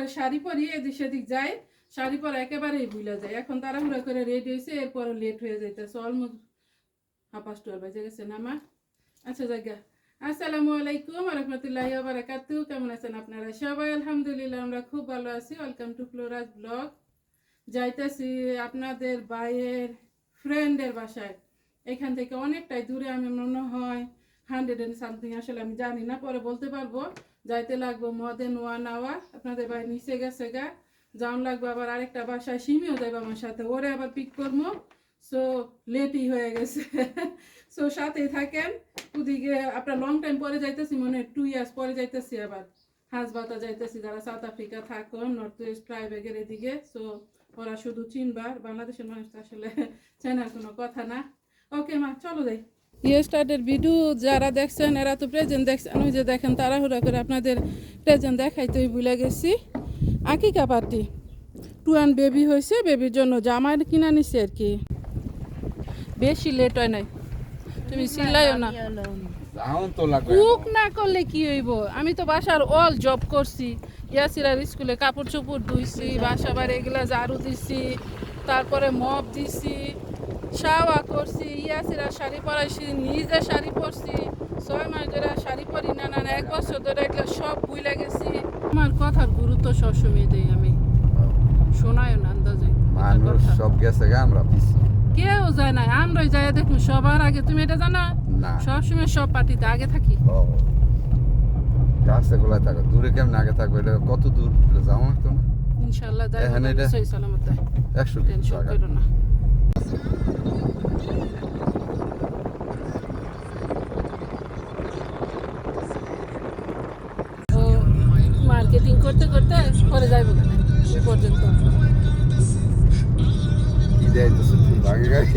পরে শাড়ি পরি এদিক সেদিক যাই শাড়ি পরে একেবারেই ভুলে যায়। এখন তাড়াহুড়া করে রেডি হয়েছে এরপরে লেট হয়ে যাইতেছে অলমোস্ট হাফ টুয়ার বাজে গেছে না, মা? আচ্ছা জায়গা। আসসালামু আলাইকুম রহমতুল্লাহি বারাকাতু। কেমন আছেন আপনারা সবাই? আলহামদুলিল্লাহ, আমরা খুব ভালো আছি। ওয়েলকাম টু ফ্লোরাজ ব্লগ যাইতেছি আপনাদের বাইয়ের ফ্রেন্ডের বাসায়। এখান থেকে অনেকটাই দূরে, আমি মনে হয় হান্ড্রেড এন্ড সামথিং, আসলে আমি জানি না, পরে বলতে পারব। যাইতে লাগবো মদেন ওয়ান আওয়ার, আপনাদের ভাই নিচে গেছে গা। যাওয়ান লাগবে আবার আরেকটা বাসায়, সিমিও যাইবে আমার সাথে, ওরে আবার পিক করব। সো লেটই হয়ে গেছে। সো সাথেই থাকেন। ওদিকে আপনার লং টাইম পরে যাইতেছি, মনে হয় টু ইয়ার্স পরে যাইতেছি আবার। হাসবাতা যাইতেছি, যারা সাউথ আফ্রিকা থাকো নর্থ ওয়েস্ট ট্রাইবেগের এদিকে। সো ওরা শুধু চিনবার, বাংলাদেশের মানুষ আসলে চেনার কোনো কথা না। ওকে মা, চলো যাই। ইয়ে স্টার্টের ভিডিও যারা দেখছেন, এরা তো প্রেজেন্ট দেখছেন, ওই যে দেখেন তাড়াহুড়া করে আপনাদের প্রেজেন্ট দেখাইতেই ভুলে গেছি। আকিকা পার্টি অ্যান্ড বেবি হয়েছে বেবির জন্য জামা কিনা নিছে আর কি। বেশি লেট হয় নাই। তুমি চিল্লাইও না। কুক না করলে কি হইব? আমি তো বাসার অল জব করছি। ইয়াসিরার স্কুলে কাপড় চোপড় ধুইছি, বাসা বাড়ি এগুলা ঝাড়ু দিছি, তারপরে মপ দিছি। শাওয়া করছি ইয়াসিরা শাড়ি পরাইছি নিজে শাড়ি পরছি ছয় মাস ধরে শাড়ি পরি না না এক বছর ধরে এগুলো সব ভুলে গেছি। আমার কথার গুরুত্ব সবসময় দেই আমি। শোনায় না আন্দাজে। মানুষ সব গেছে গা আমরা পিছি। কেউ যায় না আমরাই যাই দেখুন সবার আগে। তুমি এটা জানা? না। সবসময় সব পার্টিতে আগে থাকি। কাছে গোলায় থাকো। দূরে কেমন আগে থাকবে? এটা কত দূর? যাওয়া লাগতো না ইনশাল্লাহ এখানে এটা- একশো টেনশন করো না। মার্কেটিং করতে করতে পরে যাইব এই পর্যন্ত কি দেয় তো সত্যি আগে গাড়ি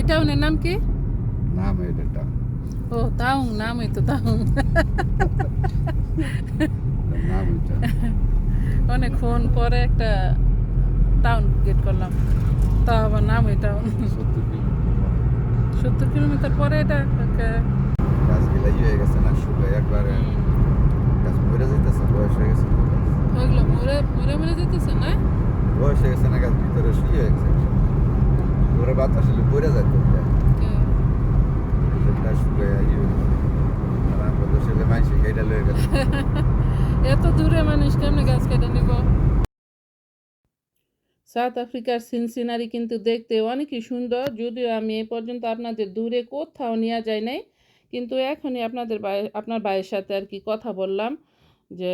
এই টাউনের নাম কি? নাম এটা। ও তাউং নাম এই তো তাউং নাম এটা। অনেকক্ষণ পরে একটা টাউন গেট করলাম। তা আবার নাম এই টাউন সত্তর কিলোমিটার পরে এটা একটা গাছগুলা ইয়ে হয়ে গেছে না শুকায় একবারে। গাছ মরে যাইতেছে বয়স হয়ে গেছে। গাছ। ওইগুলো মরে মরে মরে যেতেছে না? বয়স হয়ে গেছে না গাছ ভিতরে শুয়ে হয়ে গেছে ওরে বাতাস হলে পড়ে হয়ে। এত দূরে মানুষ কেমনে গাছ কেটে নিব? সাউথ আফ্রিকার সিনসিনারি কিন্তু দেখতে অনেকই সুন্দর। যদিও আমি এ পর্যন্ত আপনাদের দূরে কোথাও নেওয়া যায় নাই কিন্তু এখনই আপনাদের আপনার ভাইয়ের সাথে আর কি কথা বললাম যে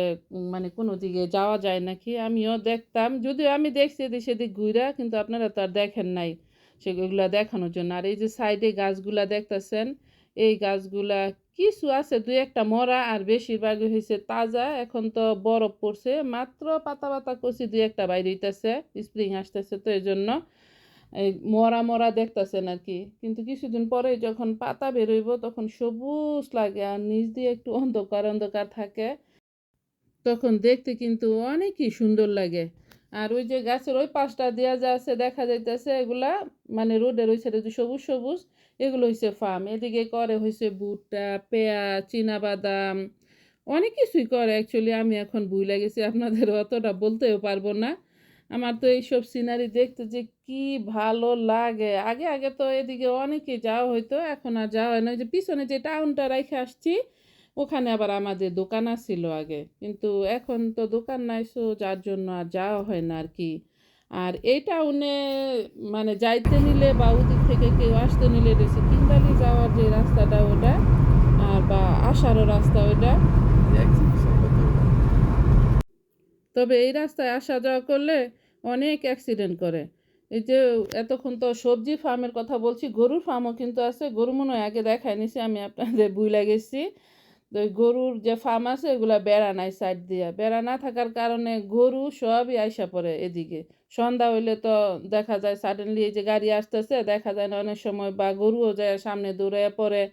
মানে কোনো দিকে যাওয়া যায় নাকি? আমিও দেখতাম। যদিও আমি দেখছি এদিক সেদিক ঘুরা কিন্তু আপনারা তো আর দেখেন নাই। সেগুলা দেখানোর জন্য। আর এই যে সাইডে গাছগুলা দেখতেছেন, এই গাছগুলা কিছু আছে, দুই একটা মরা আর বেশিরভাগই হয়েছে তাজা। এখন তো বরফ পড়ছে, মাত্র পাতা পাতা করছি দুই একটা বাইরে হইতেছে, স্প্রিং আসতেছে তো এই জন্য। এই মরা মরা দেখতেছেন আর কি। কিন্তু কিছুদিন পরে যখন পাতা বেরোইব তখন সবুজ লাগে আর নিচ দিয়ে একটু অন্ধকার অন্ধকার থাকে। তখন দেখতে কিন্তু অনেকই সুন্দর লাগে। আর ওই যে গাছের ওই পাশটা দেওয়া যা আছে, দেখা যাইতেছে এগুলা মানে রোডের ওই সাইডে যে সবুজ সবুজ, এগুলো হয়েছে ফার্ম এদিকে করে হয়েছে ভুট্টা, পেঁয়াজ বাদাম অনেক কিছুই করে অ্যাকচুয়ালি আমি এখন ভুলে গেছি আপনাদের অতটা বলতেও পারব না। আমার তো এইসব সিনারি দেখতে যে কি ভালো লাগে। আগে আগে তো এদিকে অনেকে যাওয়া হইতো, এখন আর যাওয়া হয় না। ওই যে পিছনে যে টাউনটা রেখে আসছি ওখানে আবার আমাদের দোকান ছিল আগে। কিন্তু এখন তো দোকান নাই সো যার জন্য আর যাওয়া হয় না আর কি। আর এই টাউনে মানে যাইতে নিলে বা ওদিক থেকে কেউ আসতে নিলে রয়েছে কিনবালি যাওয়ার যে রাস্তাটা ওটা আর বা আসারও রাস্তা ওটা তবে এই রাস্তায় আসা যাওয়া করলে অনেক অ্যাক্সিডেন্ট করে। এই যে এতক্ষণ তো সবজি ফার্মের কথা বলছি গরুর ফার্মও কিন্তু আছে। গরু মনে হয় আগে দেখায় নিছি আমি আপনাদের বুইলা গেছি। তো গরুর যে ফার্ম আছে এগুলা বেড়া নাই সাইড দিয়া। বেড়া না থাকার কারণে গরু সবই আইসা পড়ে এদিকে। সন্ধ্যা হইলে তো দেখা যায় সাডেনলি এই যে গাড়ি আসতেছে, দেখা যায় না অনেক সময় বা গরুও যায় সামনে দৌড়ে পড়ে।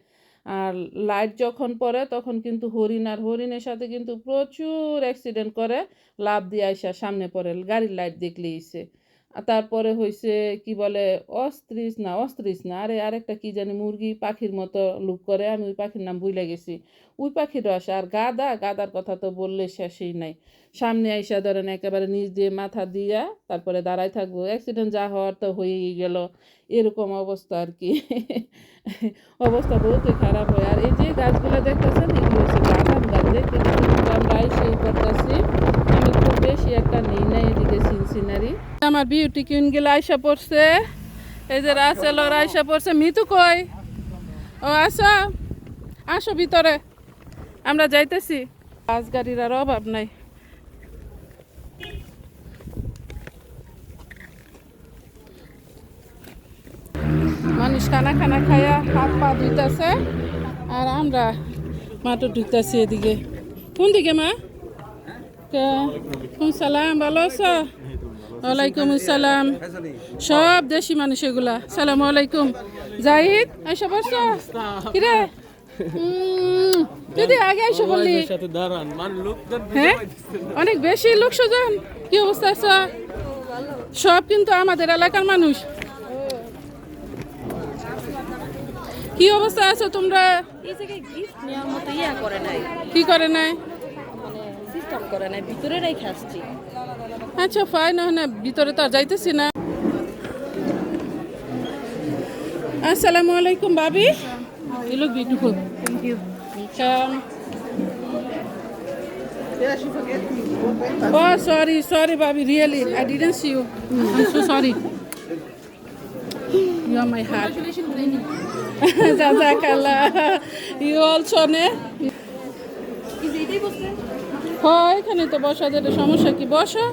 আর লাইট যখন পড়ে, তখন কিন্তু হরিণ আর হরিণের সাথে কিন্তু প্রচুর অ্যাক্সিডেন্ট করে লাভ দিয়ে আইসা সামনে পড়ে। গাড়ির লাইট দেখলেই সে আর তারপরে হয়েছে কি বলে, অস্ত্রিস না অস্ত্রিস না, আরে আরেকটা কি জানি মুরগি পাখির মতো লুক করে, আমি ওই পাখির নাম ভুলে গেছি। ওই পাখিরও আসে আর গাদা, গাদার কথা তো বললে শেষই নাই। সামনে আইসা ধরেন একেবারে নিচ দিয়ে মাথা দিয়া তারপরে দাঁড়াই থাকব। অ্যাক্সিডেন্ট যা হওয়ার তো হয়েই গেল। এরকম অবস্থা আর কি। অবস্থা বহুতই খারাপ হয়। আর এই যে গাছগুলো দেখতেছেন, এগুলো হচ্ছে বাদাম গাছ, দেখতে দেখতে কিন্তু আমরা আইসে করতেছি আমি খুব বেশি একটা নেই না এদিকে সিনসিনারি আমার বিউটি কিউনগুলো আইসা পড়ছে। এই যে রাসেল, ওর আইসা পড়ছে। মিতু কই? ও, আসো। আসো ভিতরে। আমরা যাইতেছি। বাস গাড়ির আর অভাব নাই। মানুষ খানা খানা খাইয়া হাত পা ধুইতেছে, আর আমরা মাটো ধুইতেছি এদিকে। কোন দিকে মা? কোন সালাম? ভালো আছো? ওয়ালাইকুম আসসালাম। সব দেশি মানুষ এগুলা। সালাম আলাইকুম। জাহিদ আইসা বসছো কিরে? দিদি আগে আইসো বললি। সাথে দাঁড়ান মানে লোকজন হ্যাঁ? অনেক বেশি লোক সুজন কি অবস্থা আছে? সব কিন্তু আমাদের এলাকার মানুষ। কি অবস্থা আছো তোমরা? ইয়া কি করে নাই? মানে করে নাই ভিতরে রেখে আসছি। আচ্ছা ফাইন হয় না ভিতরে তো আর যাইতেছি না। আসসালামু আলাইকুম ভাবি। Look beautiful thank you sorry sorry bhabi really I didn't see you sorry you you also নে হ্যাঁ এখানে তো বসা যেটা সমস্যা কি? বসো।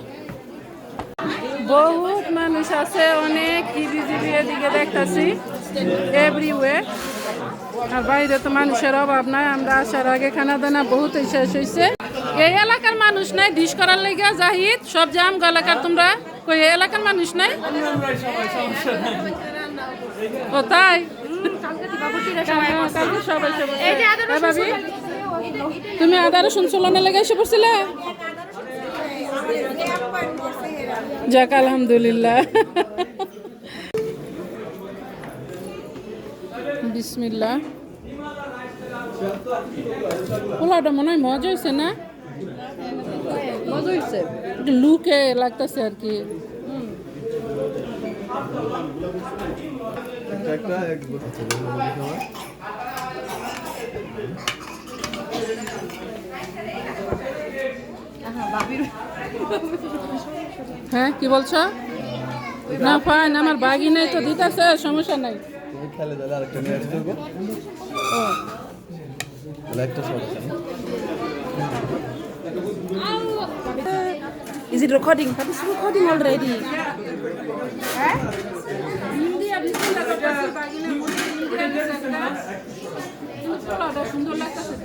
বহুত মানুষ আছে অনেক হিবিজিবি এদিকে দেখতাছি এভরিওয়ে আর বাইরে তো মানুষের অভাব নাই আমরা আসার আগে খানা দানা বহুত শেষ হয়েছে এই এলাকার মানুষ নাই ডিশ করার লেগে জাহিদ সব জাম এলাকার তোমরা কই এই এলাকার মানুষ নাই? ও তাই? তুমি আদা রসুন চলনে লেগে এসে পড়ছিলে? যাক আলহামদুলিল্লাহ। বিসমিল্লা পোলাওটা মনে হয় মজা হয়েছে না? মজা হয়েছে লুকে লাগতেছে আর কি। একটা এক হ্যাঁ কি বলছো না ফাইন আমার বাগি নেই তো দিতেছে সমস্যা নাই? Is it recording? But it's recording already. সুন্দর লাগতেছে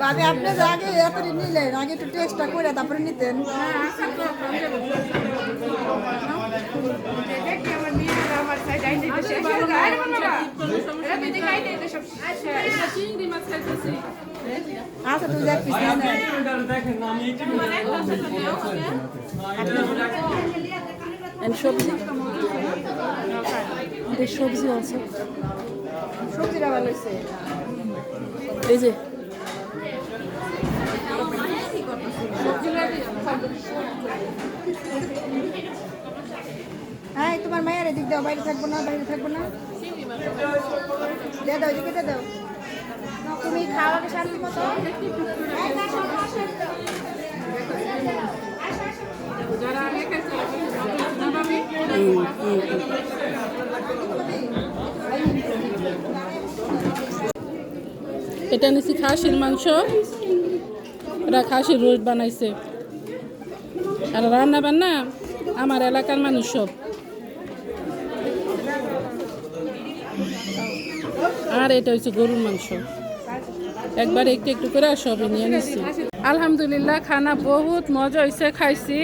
করে আপনি আগে এতটি নিলেন আগে একটু টেস্টটা করে তারপরে নিতেন। খাইতেছি আচ্ছা তুই দেখ সবজি সবজি also. সবজিটা ভালো এই যে হ্যাঁ তোমার মায়ের এদিক দাও, বাইরে থাকব না, বাইরে থাকব না। দিয়ে দাও, এদিকে দাও। তুমি খাওয়া শান্তি মতো। যারা না এটা নিছি খাসির মাংস। এটা খাসির রোজ বানাইছে। আর রান্না বান্না আমার এলাকার মানুষ সব। আর এটা হচ্ছে গরুর মাংস। একবার একটু একটু করে সবই নিয়ে নিচ্ছি আলহামদুলিল্লাহ, খানা বহুত মজা হয়েছে খাইছি।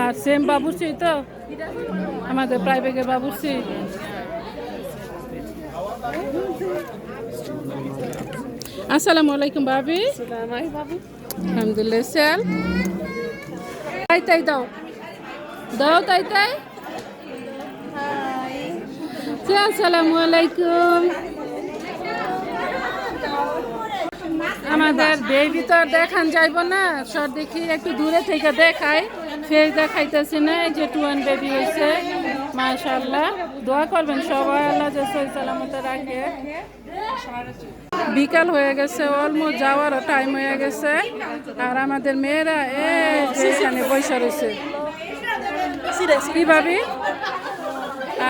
আর সেম বাবুর্চি তো, আমাদের প্রাইভেটের বাবুর্চি। আসসালামু আলাইকুম ভাবি। আলহামদুলিল্লাহ স্যার। তাই তাই দাও। দাও তাই তাই। আসসালামু আলাইকুম। আমাদের বেবি তো আর দেখান যাইব না। সব দেখি একটু দূরে থেকে দেখাই। ফের দেখাইতেছি না এই যে টুয়ান বেবি হয়েছে মাশাল্লাহ দোয়া করবেন সবাই আল্লাহ যে সহি সালামতে রাখে। বিকাল হয়ে গেছে অলমোস্ট যাওয়ারও টাইম হয়ে গেছে। আর আমাদের মেয়েরা এখানে বৈশা রয়েছে। কি ভাবি?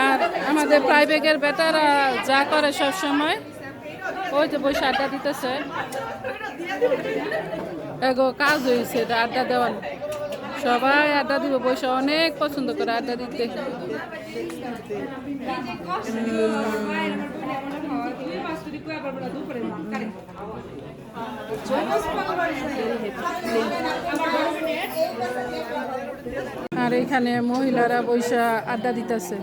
আর আমাদের প্রাইভেটের বেটারা যা করে সব সময়, ওই যে বসে আড্ডা দিতেছে। এগো, কাজ হয়েছে আড্ডা দেওয়ার। সবাই আড্ডা দিব, বসে অনেক পছন্দ করে আড্ডা দিতে। আর এখানে মহিলারা বৈশা আড্ডা দিতেছে।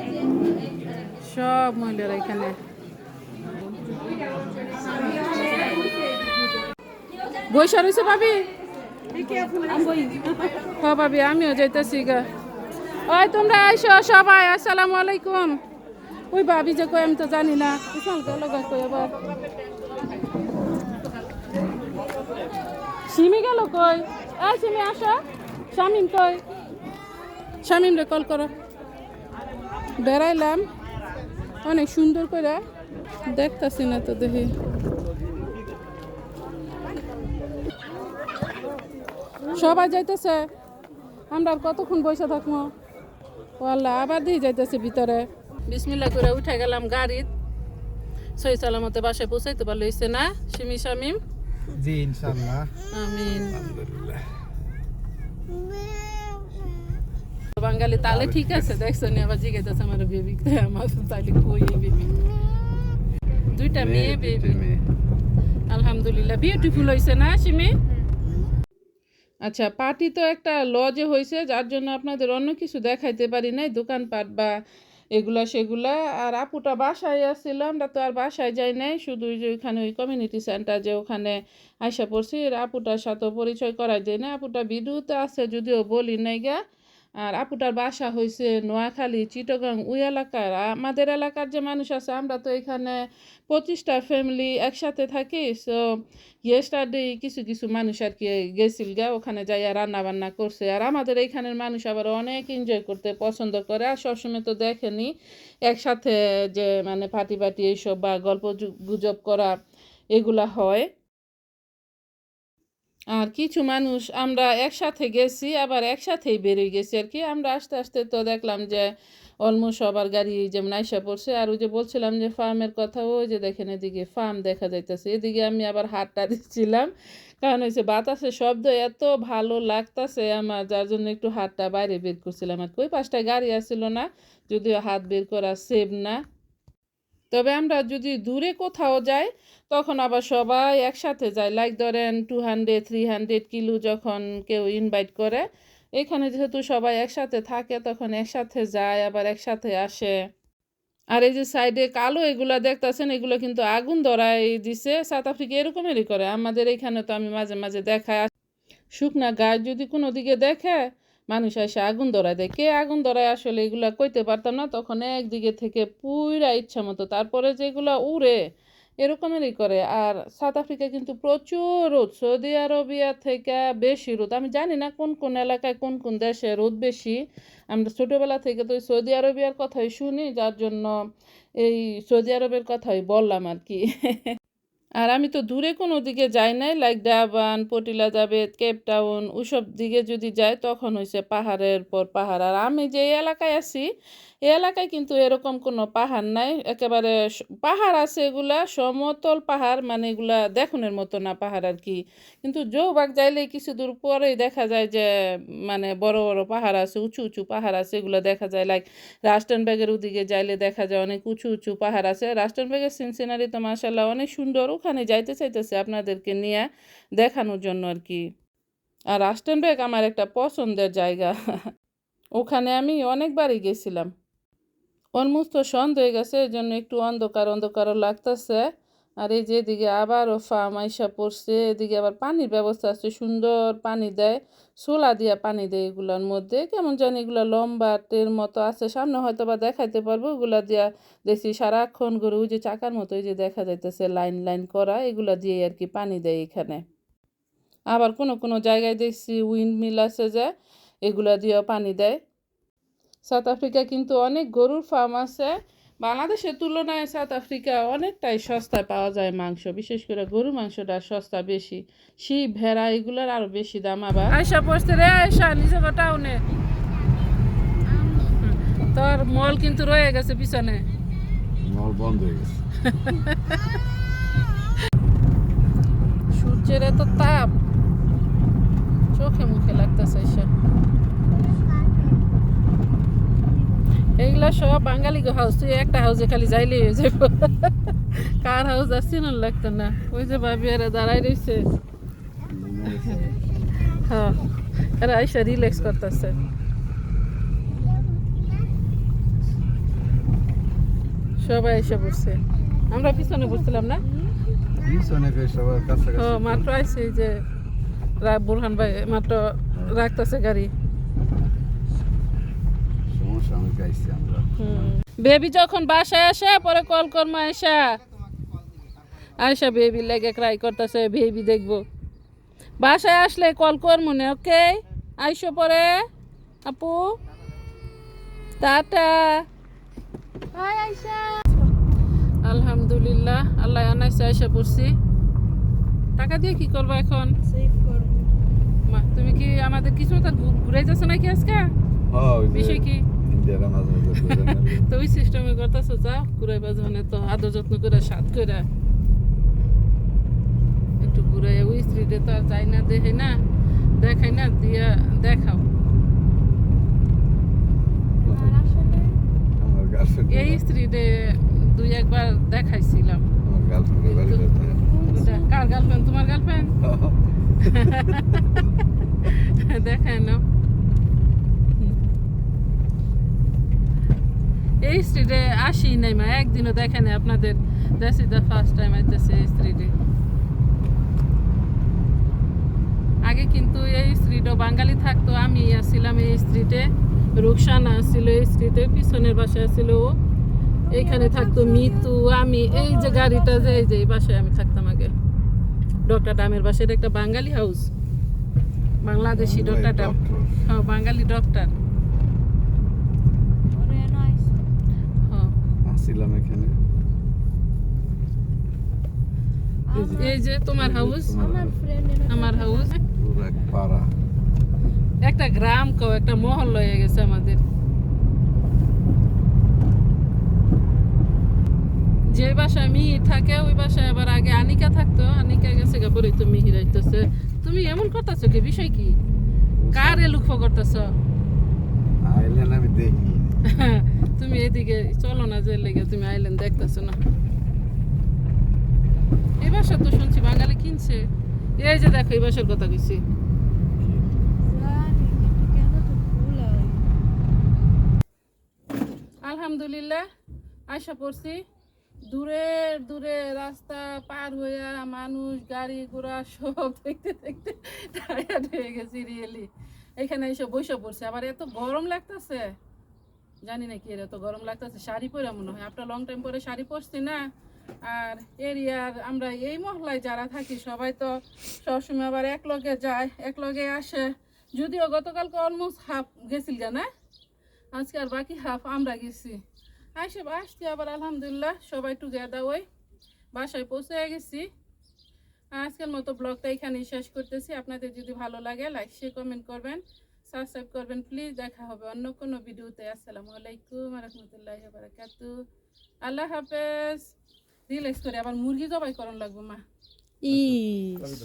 সব মহিলারা এখানে। বৈশা রয়েছে ভাবি? ভাবি আমিও যাইতেছি গা। ওই, তোমরা আইসো সবাই, আসসালামু আলাইকুম। ওই ভাবি যে কই আমি তো জানি না। কই সিমি গেল কই? এই সিমি, আসো। শামিম কই? শামিম রে কল করো। বেড়াইলাম। অনেক সুন্দর করে দেখতাছি না তো দেখি। সবাই যাইতেছে। আমরা আর কতক্ষণ বসে থাকব? আল্লাহ আবার দিয়ে যাইতেছে ভিতরে। বিসমিল্লা করে উঠে গেলাম গাড়িত সই সালামতে বাসায় পৌঁছাইতে পারল হইছে না সিমি শামিম? জি ইনশাআল্লাহ। আমিন। বাঙালি তাহলে ঠিক আছে দেখছ নি? আবার জিজ্ঞাসা আমার বেবি। আমার তাহলে কই বেবি? দুইটা মেয়ে বেবি। আলহামদুলিল্লাহ বিউটিফুল হয়েছে না সিমি আচ্ছা পার্টি তো একটা লজে হয়েছে যার জন্য আপনাদের অন্য কিছু দেখাইতে পারি নাই, দোকানপাট বা এগুলা সেগুলা। আর আপুটা বাসায় আসছিল আমরা তো আর বাসায় যাই নাই, শুধু যে ওইখানে ওই কমিউনিটি সেন্টার যে ওখানে আইসা পড়ছি। আপুটার সাথে পরিচয় করাই যায় না আপুটা বিদ্যুৎ আছে, যদিও বলি নাই গা। আর আপুটার বাসা হয়েছে নোয়াখালী, চিটগাং, ওই এলাকার। আমাদের এলাকার যে মানুষ আছে, আমরা তো এখানে পঁচিশটা ফ্যামিলি একসাথে থাকি সো ইয়েস্টারডে কিছু কিছু মানুষ আর কি গেছিল গা, ওখানে যাইয়া রান্না বান্না করছে। আর আমাদের এইখানের মানুষ আবার অনেক এনজয় করতে পছন্দ করে, আর সবসময় তো দেখেনি একসাথে যে মানে পার্টি পার্টি এইসব বা গল্প গুজব করা এগুলা হয়। আর কিছু মানুষ, আমরা একসাথে গেছি, আবার একসাথেই বেরিয়ে গেছি আর কি। আমরা আস্তে আস্তে তো দেখলাম যে অলমোস্ট সবার গাড়ি যেমন আইসা পড়ছে, আর ওই যে বলছিলাম যে ফার্মের কথা, ওই যে দেখেন এদিকে ফার্ম দেখা যাইতেছে। এদিকে আমি আবার হাতটা দিচ্ছিলাম, কারণ হয়েছে বাতাসের শব্দ এত ভালো লাগতাছে আমার, যার জন্য একটু হাতটা বাইরে বের করছিলাম আর কি। ওই পাশটায় গাড়ি আসছিল না, যদিও হাত বের করা সেভ না। তবে আমরা যদি দূরে কোথাও যাই, তখন আবার সবাই একসাথে যায়। লাইক ধরেন two hundred three hundred kilo যখন কেউ ইনভাইট করে, এখানে যেহেতু সবাই একসাথে থাকে, তখন একসাথে যায়, আবার একসাথে আসে। আর এই যে সাইডে কালো এগুলা দেখতেছেন, এগুলো কিন্তু আগুন ধরাই দিছে। সাউথ আফ্রিকা এরকমেরই করে। আমাদের এখানে তো আমি মাঝে মাঝে দেখায় শুকনা গাছ যদি কোনো দিকে দেখে মানুষ এসে আগুন ধরায় দেয়। কে আগুন ধরায়? আসলে এগুলা কইতে পারতাম না। তখন একদিকে থেকে পুরা ইচ্ছা মতো, তারপরে যেগুলা উড়ে, এরকমেরই করে। আর সাউথ আফ্রিকা কিন্তু প্রচুর রোদ। সৌদি আরবিয়া থেকে বেশি রোদ। আমি জানি না কোন কোন এলাকায় কোন কোন দেশে রোদ বেশি। আমরা ছোটোবেলা থেকে তো সৌদি আরবিয়ার কথাই শুনি। যার জন্য এই সৌদি আরবের কথাই বললাম আর কি। আর আমি তো দূরে কোনো দিকে যাই নাই লাইক ডাবান পটিলা যাবে কেপ টাউন ওসব দিকে যদি যাই, তখন হয়েছে পাহাড়ের পর পাহাড়। আর আমি যে এলাকায় আছি এই এলাকায় কিন্তু এরকম কোনো পাহাড় নাই। একেবারে পাহাড় আছে এগুলা, সমতল পাহাড় মানে এগুলা দেখনের মতো না পাহাড় আর কি। কিন্তু জৌবাগ যাইলে কিছু দূর পরেই দেখা যায় যে মানে বড় বড় পাহাড় আছে, উঁচু উঁচু পাহাড় আছে, এগুলো দেখা যায়। লাইক রাস্টানব্যাগের ওদিকে যাইলে দেখা যায় অনেক উঁচু উঁচু পাহাড় আছে। রাস্টানব্যাগের সিনসিনারি তো মাসাল্লাহ অনেক সুন্দর, ওখানে যাইতে চাইতেছে আপনাদেরকে নিয়ে দেখানোর জন্য আর কি। আর রাস্টানব্যাগ আমার একটা পছন্দের জায়গা। ওখানে আমি অনেকবারই গেছিলাম। অলমোস্ট সন্ধ্যা হয়ে গেছে, এই জন্য একটু অন্ধকার অন্ধকারও লাগতেছে। আর এই যে এদিকে আবারও ফার্ম আইসা পড়ছে, এদিকে আবার পানির ব্যবস্থা আছে, সুন্দর পানি দেয়, সোলা দিয়া পানি দেয় এগুলোর মধ্যে। কেমন জানি এগুলো লম্বা টের মতো আছে, সামনে হয়তো বা দেখাইতে পারব এগুলা দিয়া দেখছি সারাক্ষণ ওই যে চাকার মতো যে দেখা যাইতেছে লাইন লাইন করা, এগুলা দিয়ে আর কি পানি দেয় এখানে। আবার কোনো কোনো জায়গায় দেখছি উইন্ড মিল আছে যে, এগুলা দিয়েও পানি দেয়। সাউথ আফ্রিকা কিন্তু অনেক গরুর ফার্ম আছে। বাংলাদেশের তুলনায় সাউথ আফ্রিকা অনেকটাই সস্তায় পাওয়া যায় মাংস বিশেষ করে গরু মাংসটা সস্তা বেশি। শিব ভেড়া এগুলোর আরও বেশি দাম আবার। আয়সা পড়ছে রে আয়সা নিজে টাউনে তোর মল কিন্তু রয়ে গেছে পিছনে। মল বন্ধ হয়ে গেছে। সূর্যের এত তাপ। চোখে মুখে লাগতেছে এসে এইগুলা সব বাঙালি হাউস তুই একটা হাউসে খালি যাইলে হয়ে যাব কার হাউস আসছি না লাগতো না। ওই যে ভাবি এরা দাঁড়াই রয়েছে হ্যাঁ এরা আইসা রিল্যাক্স করতেছে। সবাই এসে বসছে আমরা পিছনে বসছিলাম না? পিছনে সবার কাছাকাছি মাত্র এই যে বুরহান ভাই মাত্র রাখতেছে গাড়ি। আমি গাইছি আমরা। বেবি যখন বাসায় আসে পরে কল করমা আয়সা আয়সা বেবি লেগে ক্রাই করতেছে বেবি দেখব। বাসায় আসলে কল কর মনে ওকে? আইসো পরে। আপু? টাটা। আলহামদুলিল্লাহ আল্লাহ আনাইছে আয়সা পড়ছি। টাকা দিয়ে কি করব এখন? মা তুমি কি আমাদের কিছু তো ঘুরে যাচ্ছে নাকি আজকে? হ্যাঁ বিষয় কি? ইন্ডিয়ার ঘুরে তো ওই সিস্টেমে করতেছো যা বাজনে তো আদর যত্ন করে সাত করে। একটু ঘুরাই ওই স্ত্রীতে তো আর যাই না দেখে না দেখাই না দিয়া দেখাও। এই স্ত্রীতে দুই একবার দেখাইছিলাম। কার গার্লফ্রেন্ড তোমার গার্লফ্রেন্ড দেখায় না এই স্ট্রিটে আসি নাই মা একদিনও দেখে নাই আপনাদের। That's is the first time আইতেছে এই স্ট্রিটে আগে কিন্তু এই স্ট্রিটও বাঙালি থাকতো আমি আসছিলাম এই স্ট্রিটে রুকসানা ছিল এই স্ট্রিটে পিছনের বাসায় ছিল ও। এখানে থাকতো মিতু আমি এই যে গাড়িটা যে এই যে এই বাসায় আমি থাকতাম আগে। ডক্টর ডামের বাসায় একটা বাঙালি হাউস বাংলাদেশি ডক্টর ডাম। হ্যাঁ বাঙালি ডক্টর হ্যাঁ আসছিলাম এখানে। এই যে তোমার হাউস আমার হাউস পাড়া। একটা গ্রাম কো একটা মহল হয়ে গেছে আমাদের। যে বাসায় মিহির থাকে ওই বাসায় আবার আগে আনিকা থাকতো। আনিকা গেছে গা পরে তো মিহির আইতেছে। তুমি এমন করতেছো কি? বিষয় কি? কারে লক্ষ্য করতেছ? আইলেন আমি দেখি। তুমি এদিকে চলো না যে লেগে তুমি আইল্যান্ড দেখতেছো না। এই বাসা তো শুনছি বাঙালি কিনছে। এই যে দেখো এই বাসার কথা কইছি। আলহামদুলিল্লাহ আশা পড়ছি দূরে দূরে রাস্তা পার হইয়া মানুষ গাড়ি ঘোড়া সব দেখতে দেখতে টায়ার্ড হয়ে গেছি রিয়েলি এখানে এসে বসে পড়ছে। আবার এত গরম লাগতেছে। জানি না কি এর এত গরম লাগতেছে, শাড়ি পরে মনে হয়। আপনার লং টাইম পরে শাড়ি পরছি না। আর এরিয়ার আমরা এই মহলায় যারা থাকি, সবাই তো সবসময় আবার এক লগে যায়, এক লগে আসে। যদিও গতকালকে অলমোস্ট হাফ গেছিল না আজকে আর বাকি হাফ আমরা গেছি। আইসে আসছি আবার, আলহামদুলিল্লাহ, সবাই টুগেদার ওই বাসায় পৌঁছে গেছি। আজকের মতো ব্লগটা এখানেই শেষ করতেছি। আপনাদের যদি ভালো লাগে লাইক শেয়ার কমেন্ট করবেন। সাবস্ক্রাইব করবেন প্লিজ দেখা হবে অন্য কোনো ভিডিওতে। আসসালামু আলাইকুম রহমতুল্লাহ বারাকাত। আল্লাহ হাফেজ। রিল্যাক্স করে আবার মুরগি জবাই করন লাগবো মা। Is.